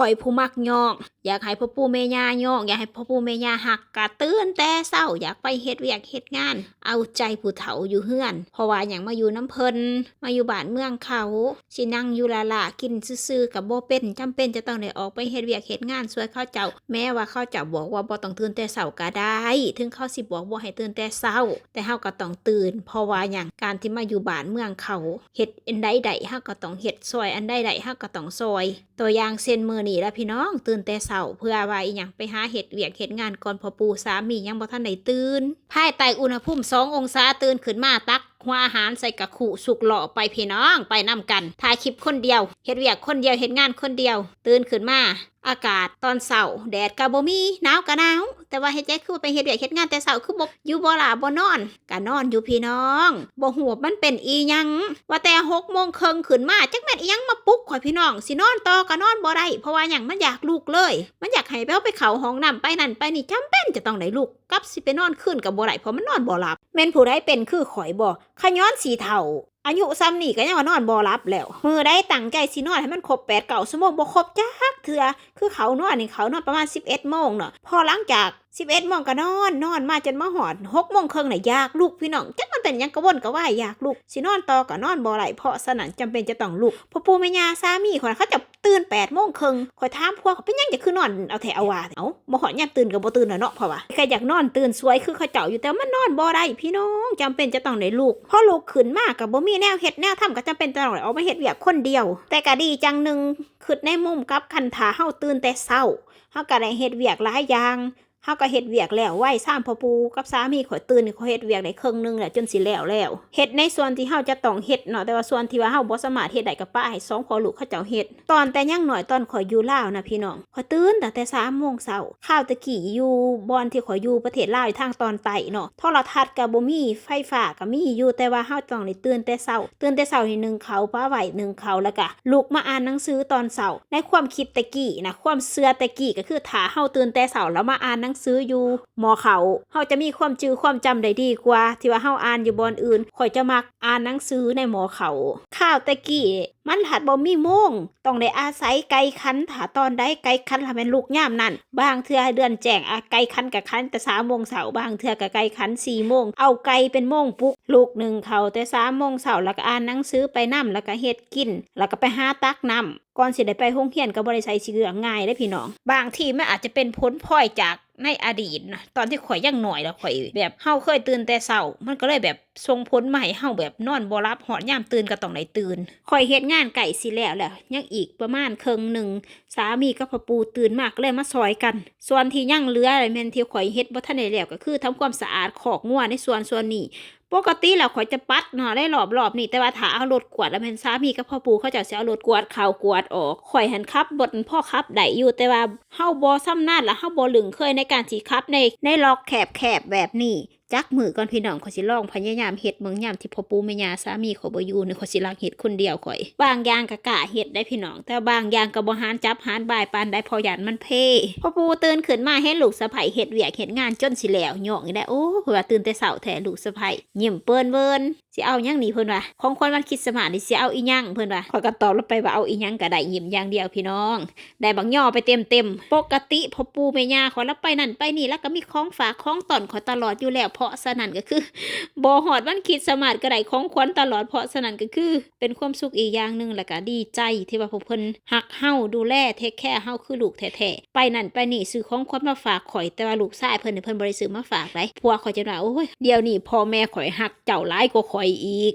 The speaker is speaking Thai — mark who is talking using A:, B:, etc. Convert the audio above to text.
A: ข่อยผู้มักยอกอยากให้พ่อปู่แม่ย่ายอกอยากให้พ่อปู่แม่ย่าหักกะตื่นแต่เช้าอยากไปเฮ็ดเวียกเฮ็ดงาน เอาใจผู้เฒ่าอยู่เฮือน เพราะว่าหยังมาอยู่น้ำเพิ่นมาอยู่บ้านเมืองเขาสินั่งอยู่ละละกินซื่อๆกับบ่เป็นจำเป็นจะต้องได้ออกไปเฮ็ดเวียกเฮ็ดงานช่วยเขาเจ้า แม้ว่าเขาเจ้าบอกว่าบ่ต้องตื่นแต่เช้าก็ได้ ถึงเขาสิบอกบ่ให้ตื่นแต่เช้า แต่เฮาก็ต้องตื่น เพราะว่าหยังการที่มาอยู่บ้านเมืองเขาเฮ็ดอันใดใดเฮาก็ต้องเฮ็ดซอยอันใดใดเฮาก็ต้องซอย ตัวอย่างเส้นมือนี่ละพี่น้องตื่นแต่เสาเพื่อว่าอีหยังไปหาเห็ดเวียกเห็ดงานก่อนพ่อปู่สามียังบ่ทันได้ตื่นภายใต้อุณหภูมิสององศาตื่นขึ้นมาตักหัวอาหารใส่กระขู่สุกหล่อไปพี่น้องไปนํกันถ่ายคลิปคนเดียวเห็ดเวียกคนเดียวเห็ดงานคนเดียว ตื่นขึ้นมาอากาศตอนเช้าแดดก็บ่มีหนาวก็หนาวแต่ว่าเฮ็ดใจคือไปเฮ็ดเวียกเฮ็ดงานแต่เช้าคือบ่อยู่บ่หลาบ่นอนก็นอนอยู่พี่น้องบ่ฮู้ว่ามันเป็นอีหยังว่าแต่6โมงครึ่งขึ้นมาจักแม่นอีหยังมาปลุกข่อยพี่น้องสินอนต่อก็นอนบ่ได้เพราะว่าหยังมันอยากลุกเลย มันอยากให้ไปเอาไปเข้าห้องน้ำไปนั่นไปนี่จำเป็นจะต้องได้ลุกกับสิไปนอนคืนก็บ่ได้เพราะมันนอนบ่หลับแม่นผู้ใดเป็นคือข่อยบ่ขย้อนสีเฒ่า อายุซ้ำนี่ก็ยังว่านอนบ่หลับแล้วมือได้ตั้งใจสินอนให้มันครบแปดเก่าชั่วโมงบ่ครบจักเถื่อคือเขานอนนี่เขานอนประมาณสิบเอ็ดโมงเนาะพอหลังจากสิบเอ็ดโมงก็นอนนอนมาจนมาหอดหกโมงครึ่งน่ะอยากลูกพี่น้องจักมันเป็นยังกระวนกระว่ายอยากลูกสินอนต่อก็นอนบ่ไหลเพราะสนั่นจำเป็นจะต้องลูกพ่อปู่แม่ย่าสามีคนเขาจะ ตื่นแปดโมงครึ่งคอยถามพวกเป็นยังจะคือนอนเอาแถเอาว่าเอ้าบ่หอนยามตื่นกับบ่ตื่นน่ะเนาะเพราะว่าใครอยากนอนตื่นสวยคือเขาเจ้าอยู่แต่มันนอนบ่ได้พี่น้องจำเป็นจะต้องได้ลูกพอลูกขึ้นมากกับบ่มีแนวเฮ็ดแนวทำก็จำเป็นต้องได้ออกมาเฮ็ดเวียกคนเดียว แต่ก็ดีจังหนึ่งคืดในมุมกับคันถาเฮาตื่นแต่เช้าเฮาก็ได้เฮ็ดเวียกหลายอย่าง เฮาก็เฮ็ดเวียกแล้วไหวซ้ำพ่อปูกับสามีข่อยตื่นนี่เขาเฮ็ดเวียกได้ครึ่งหนึงแล้วจนสิแล้วแล้วเฮ็ดในส่วนที่เฮาจะต้องเฮ็ดเนาะแต่ว่าส่วนที่ว่าเฮาบ่สามารถเฮ็ดได้ก็ป้าให้สองพ่อลูกเขาเจ้าเฮ็ดตอนแต่ยังหน้อยตอนข่อยอยู่ลาวนะพี่น้องข่อยตื่นตั้งแต่3โมงเช้าข้าวตะกี้อยู่บอนที่ข่อยอยู่ประเทศลาวอยู่ทางตอนใต้เนาะโทรทัศน์ก็บ่มีไฟฟ้าก็มีอยู่แต่ว่าเฮาต้องได้ตื่นแต่เช้าตื่นแต่เช้านี่หนึ่งเขาป้าไหวหนึ่งเขาแล้วก็ลุกมาอ่านหนังสือตอนเช้าในความคิดตะกี้นะความเชื่อตะกี้ก็คือถ้าเฮาตื่นแต่เช้าแล้วมาอ่านหนังสืออยู่หมอเขาเฮาจะมีความจื้อความจำได้ดีกว่า ที่ว่าเฮาอ่านอยู่บอนอื่นข่อยจะมักอ่านหนังสือในหมอเขาข้าวตะกี้ มันถัดบ่มีโมงต้องได้อาศัยไก่คันถ้าตอนใดไก่คันถ้าเป็นลูกย่ามนั่นบางเทื่อเดือนแจ้งอะไก่คันกับคันแต่3โมงเช้าบางเทื่อกับไก่คัน4โมงเอาไก่เป็นโมงปลุกลูกหนึ่งเขาแต่3โมงเช้าแล้วก็อ่านหนังสือไปนํแล้วก็เฮ็ดกิน แล้วก็ไปหาตักน้ำก่อนสิได้ไปโรงเรียนก็บ่ได้ใส่เสื้อง่ายเด้พี่น้อง บางทีมันอาจจะเป็นผลพลอยจากในอดีตนะตอนที่ข่อยยังหน่อยแล้วข่อยแบบเฮาเคยตื่นแต่เช้ามันก็เลยแบบส่งผลมาให้เฮาแบบนอนบ่หลับหอดยามตื่นก็ต้องได้ตื่นข่อยเฮ็ดงานไก่สิแล้วแหละยังอีกประมาณครึ่งหนึ่งสามีกับพ่อปูตื่นมากเลยมาซอยกัน ส่วนที่ยังเหลืออะไรแม่นที่ข่อยเฮ็ดบ่ทันได้แล้วก็คือทำความสะอาดขอกงัวในส่วนส่วนนี้ปกติแล้วข่อยจะปัดเนาะได้รอบรอบนี่แต่ว่าถ้าเอารถกวาดแล้วแม่นสามีกับพ่อปู่เขาจะสิเอารถกวาดเข้ากวาดออกข่อยหันขับบนพ่อขับได้อยู่แต่ว่าเฮาบ่ซ้ำนาดและเฮาบ่ลึงเคยในการสิขับในในล็อกแคบๆแบบนี้ จักมือก่อนพี่น้องขอสิลองพยายามเฮ็ดเมืองยามที่พ่อปู่แม่ย่าสามีขอบ่อยู่นี่ขอสิลักเฮ็ดคนเดียวข่อย บางอย่างก็กะเฮ็ดได้พี่น้อง แต่บางอย่างก็บ่หานจับหานบายปานได้พอหยันมันเพ่พ่อปู่ตื่นขึ้นมาเห็นลูกสะใภ้เฮ็ดเวียกเฮ็ดงานจนสิแล้วยองได้โอ้เพิ่นว่าตื่นแต่เช้าแท้ลูกสะใภ้ยิ้มเปิ้นเวินสิเอายังนี่เพิ่นว่าของคนมันคิดสมานี่สิเอาอีหยังเพิ่นว่าขอยก็ตอบรับไปว่าเอาอีหยังก็ได้ยิ้มอย่างเดียวพี่น้อง ได้บักย่อไปเต็มเต็มปกติพอปู่แม่ย่าขอยแล้วไปนั่นไปนี่แล้วก็มีของฝากของตอนขอยตลอดอยู่แล้วเพราะฉะนั้นก็คือบ่ฮอดวันคิดสมาร์ทก็ได้ของขวัญตลอดเพราะฉะนั้นก็คือ เป็นความสุขอีกอย่างหนึ่งแล้วก็ดีใจที่ว่าพวกเพิ่นฮักเฮาดูแลเทคแคร์เฮาคือลูกแท้ๆไปนั่นไปนี่ซื้อของขวัญมาฝากข่อยแต่ว่าลูกชายเพิ่นนี่เพิ่นบ่ได้ซื้อมาฝากได้ผัวข่อยจะว่าโอ้ยเดี๋ยวนี้พ่อแม่ข่อยฮักเจ้าหลายกว่าข่อยอีก